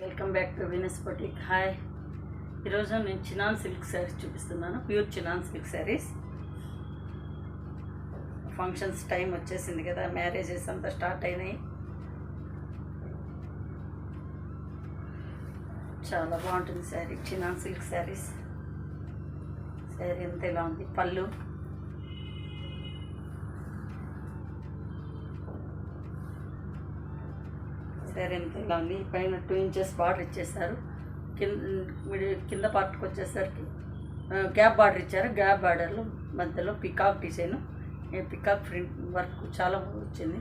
Welcome back to Venus hi ఈరోజు నేను chinon silk saris చూపిస్తున్నాను. Pure chinon silk saris functions time వచ్చేసింది కదా. మ్యారేజెస్ అంతా స్టార్ట్ అయినాయి. చాలా బాగుంటుంది శారీ చినాన్ సిల్క్ శారీస్ శారీ అంతా ఇలా ఉంది? పళ్ళు. శారీ అంత ఇలా ఉంది? పైన టూ ఇంచెస్ బార్డర్ ఇచ్చేసారు కింద కింద పార్ట్కి వచ్చేసరికి గ్యాప్ బార్డర్ ఇచ్చారు. గ్యాప్ బార్డర్లో మధ్యలో peacock design peacock print work చాలా బాగా వచ్చింది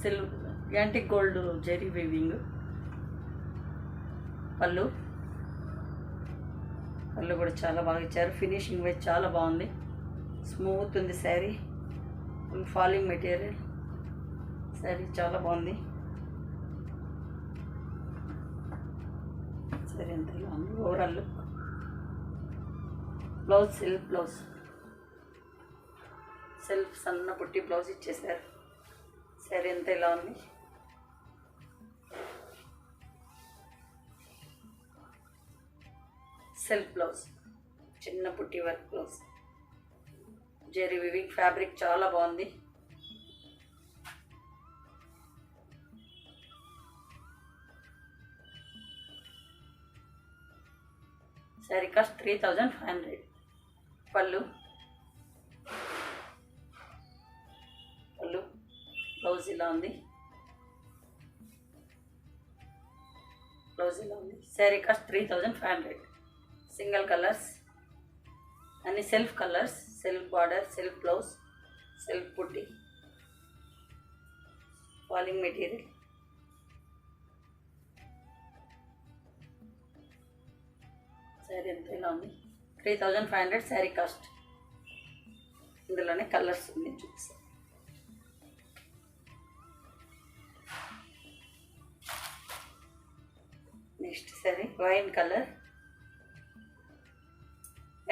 silver antique gold zari weaving. పళ్ళు. పళ్ళు కూడా చాలా బాగా ఇచ్చారు. ఫినిషింగ్ వైజ్ చాలా బాగుంది. స్మూత్ ఉంది sari. Full falling material. Sari చాలా బాగుంది. సరే ఎంత ఇలా ఉంది. Overall look blouse self blouse. Self సన్న పుట్టి బ్లౌజ్ ఇచ్చేసారు సరే ఎంత ఇలా ఉంది. Self blouse. చిన్న పుట్టి work blouse. Zari weaving fabric చాలా బాగుంది. Sari cost three thousand five hundred పళ్ళు. పళ్ళు. బ్లౌజ్ ఇలా ఉంది. బ్లౌజ్ ఇలా ఉంది. Sari cost three thousand five hundred single colours. అన్ని self colours. Self border self blouse self పుట్టి ఫాలింగ్ మెటీరియల్. శారీ ఎంత ఇలా ఉంది? Three thousand five hundred sari cost. ఇందులోనే కలర్స్ ఉన్నాయి చూపిస్తాను next sari wine colour.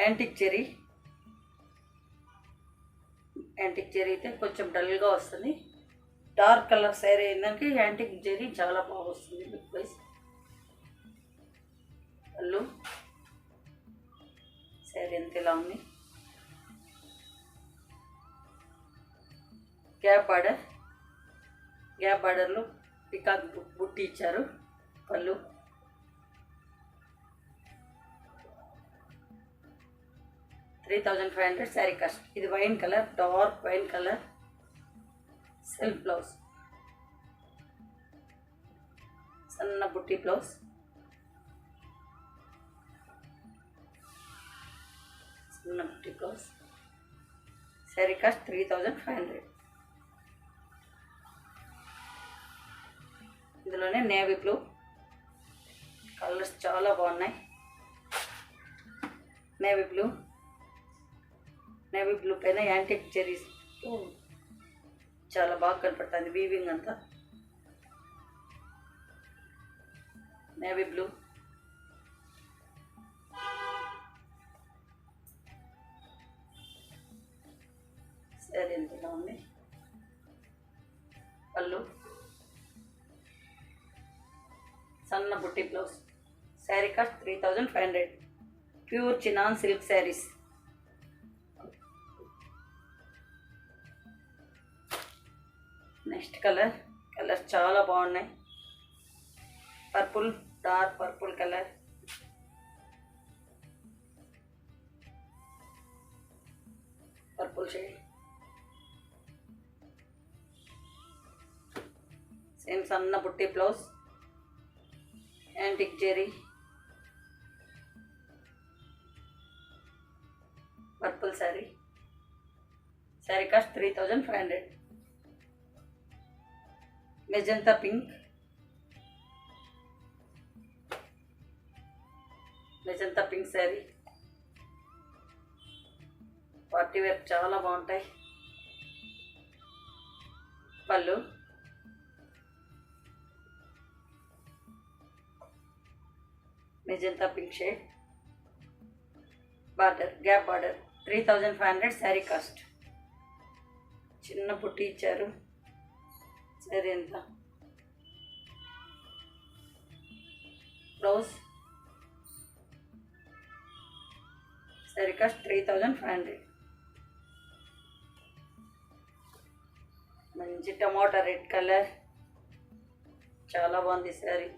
Antique zari antique zari అయితే కొంచెం డల్గా వస్తుంది. డార్క్ కలర్ శారీ అయిందంటే యాంటిక్ జెరీ చాలా బాగా వస్తుంది. లుక్ వైజ్ పళ్ళు శారీ ఎంత ఇలా ఉంది? గ్యాప్ బార్డర్ గ్యాప్ బార్డర్లో పికాక్ బుట్టి ఇచ్చారు పళ్ళు. Three thousand five hundred sari cost ఇది wine colour dark wine colour. Self blouse. సన్న బుట్టి బ్లౌజ్. సన్న blouse sari cost three thousand five hundred ఇందులోనే నేవీ బ్లూ కలర్స్ చాలా బాగున్నాయి. నేవీ బ్లూ నేవీ బ్లూ పైన యాంటిక్ జెరీస్ చాలా బాగా కనపడుతుంది. వీవింగ్ అంతా. నేవీ బ్లూ సరే ఎంతలా ఉంది? పళ్ళు. సన్న బుట్టి blouse. Sari cost three thousand five hundred. Pure chinon silk saris. Next colour. Colours చాలా బాగున్నాయి. Purple dark purple colour. Purple shade. Same సన్న బుట్టి blouse? Antique zari. Purple sari. Sari cost three thousand five hundred. Magenta pink. Magenta pink sari. Party wear చాలా బాగుంటాయి. పళ్ళు. Magenta pink shade border gap border. Three thousand five hundred sari cost. చిన్న పుట్టి ఇచ్చారు. సరే ఎంత? Blouse? Sari cost three thousand five hundred. మంచి tomato red colour. చాలా బాగుంది శారీ.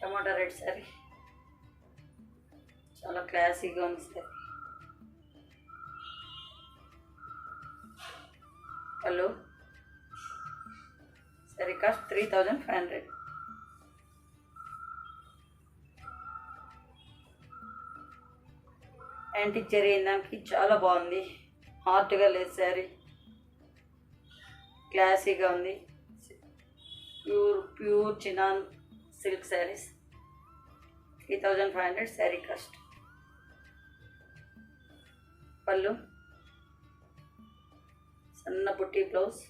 Tomato red sari. చాలా క్లాసీగా ఉంది sari. Hello? Sari cost three thousand five hundred. Antique జరిగిన దానికి చాలా బాగుంది. హార్ట్గా లేదు శారీ క్లాసీగా ఉంది. Pure pure chinon silk saris three thousand five hundred sari cost. పళ్ళు సన్న బుట్టి బ్లౌజ్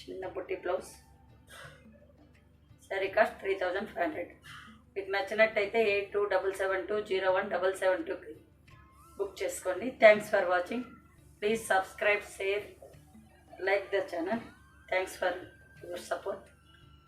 చిన్న బుట్టి blouse. Sari cost three thousand five hundred మీకు నచ్చినట్టయితే eight two double seven two zero one double seven టూకి బుక్ చేసుకోండి. Thanks for watching please subscribe share like the channel thanks for your support